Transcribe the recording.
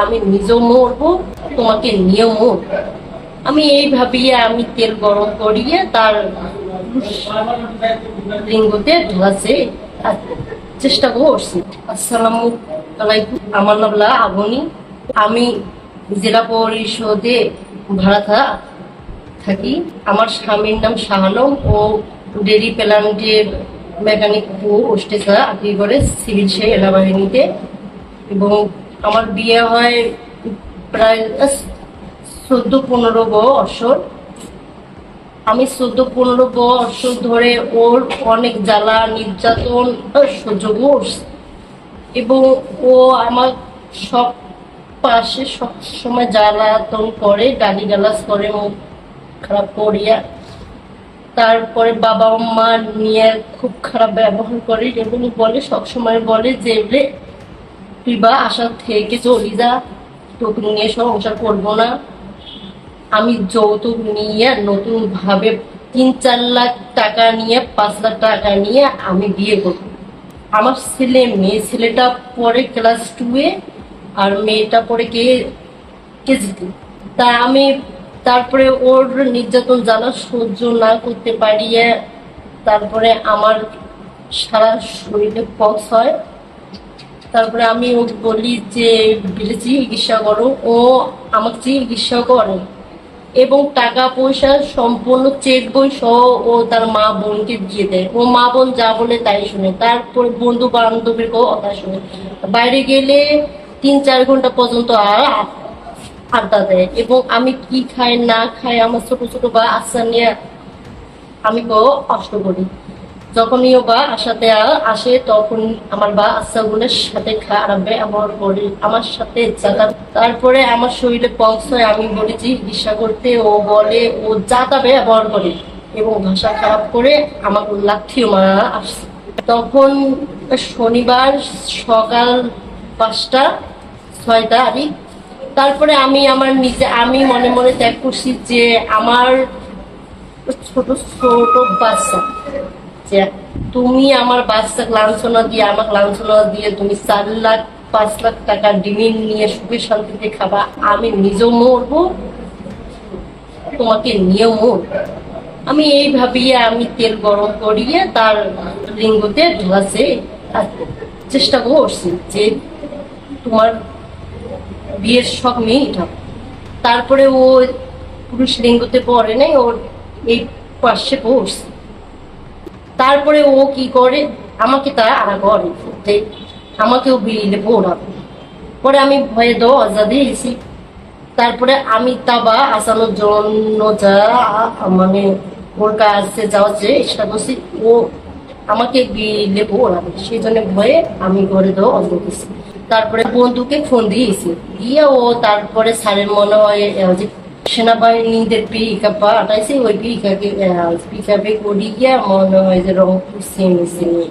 আমি নিজেও মরবো, তোমাকে নিয়েও মরবো। আমি এই ভাবিয়ে আমি তেল গরম করিয়ে তার লিঙ্গতে ঢালাছে চেষ্টা করছি আসসালামু আলাইকুম। আমার নাম লা আবনি। আমি জেলা পরিষদে ভাড়া থাকি। আমার স্বামীর নাম শাহানম ও ডেরি প্ল্যান্টের মেকানিক পোস্টেসা আপনি করে সিভিল সে এলাবাহিনীতে এবং আমার বিয়ে হয় প্রায় চোদ্দ, পনেরো বছর আমি চোদ্দ, পনেরো বছর ধরে ওর অনেক জ্বালা, নির্যাতন করছি। এবং ও আমার সব পাশে সব সময় জ্বালাতন করে গালি গালাজ করে, মুখ খারাপ করিয়া। তারপরে বাবা মা নিয়ে খুব খারাপ ব্যবহার করে, এবং বলে, সবসময় বলে যে রে তুই বা আশা থেকে চলি যা, তোকে নিয়ে সংসার করব না। আমি যৌতুক নিয়ে নতুন ভাবে তিন চার লাখ টাকা নিয়ে, পাঁচ লাখ টাকা নিয়ে আমি বিয়ে করব। আমার ছেলে, মেয়ে, ছেলেটা পরে ক্লাস টুয়ে আর মেয়েটা পরে কে কে কেজিতে তা আমি তারপরে ওর নির্যাতন জ্বালা সহ্য না করতে পারিয়ে, তারপরে আমার সারা শরীরে পক্স হয়। তারপরে আমি ও বলি যে চিকিৎসা করো, ও আমাকে চিকিৎসা করে। এবং টাকা পয়সা সম্পূর্ণ চেক বই সহ ও তার মা বোনকে দিয়ে দেয়। ও মা বোন যা বলে তাই শুনে। তারপরে বন্ধু বান্ধবের কথা শুনে। বাইরে গেলে তিন চার ঘণ্টা পর্যন্ত আড্ডা দেয় এবং আমি কি খাই, না খাই, আমার ছোট ছোট বা আশা নিয়ে আমি কষ্ট করি। যখনই বা আশাতে আ- আসে, তখন আমার বা আশাগুলোর সাথে খারাপ ব্যবহার করে আমার সাথে যাতা তারপরে আমার শরীরে হয়, আমি বলি চিকিৎসা করতে, ও বলে, ও যাতা ব্যবহার করে। এবং ভাষা খারাপ করে আমার লাঠিও মারা আসছে। তখন শনিবার সকাল পাঁচটা ছয় তারিখ তারপরে আমি আমার নিজে, আমি মনে মনে ত্যাগ করছি যে, আমার ছোট ছোট বাচ্চা। যে তুমি আমার বাচ্চা লাঞ্ছনা দিয়ে, আমাকে লাঞ্ছনা দিয়ে তুমি চার লাখ, পাঁচ লাখ টাকা ডিমিন নিয়ে সুখে শান্তিতে খাবা, আমি নিজেও মরবো, তোমাকে নিয়েও মরবো। আমি এই ভাবিয়ে আমি তেল গরম করিয়ে তার লিঙ্গতে আর চেষ্টা করছি যে তোমার বিয়ের সব ঠাকুর তারপরে ও পুরুষ লিঙ্গতে পড়ে নাই, ওর এই পাশে পড়ছে। তারপরে ও কি করে? আমাকে তারা আড়া করে যে আমাকেও বিড়িলে পড়াবে। পরে আমি ভয়ে দো দরজা দিয়েছি তারপরে আমি তাবা আসানোর জন্য যা মানে ওর কাছে যাওয়ার চেষ্টা করছি, ও আমাকে বিলে পড়াবে। সেই জন্য ভয়ে আমি ঘরে দেওয়া অন্ধ তারপরে বন্ধুকে ফোন দিয়েছি। গিয়ে ও তারপরে স্যারের মনে হয় যে সেনাবাহিনীদের পিকা পাঠাইছে ওই পিকাকে পিকাপে করি গিয়া মনে হয় যে রংপুর সেমি সেমি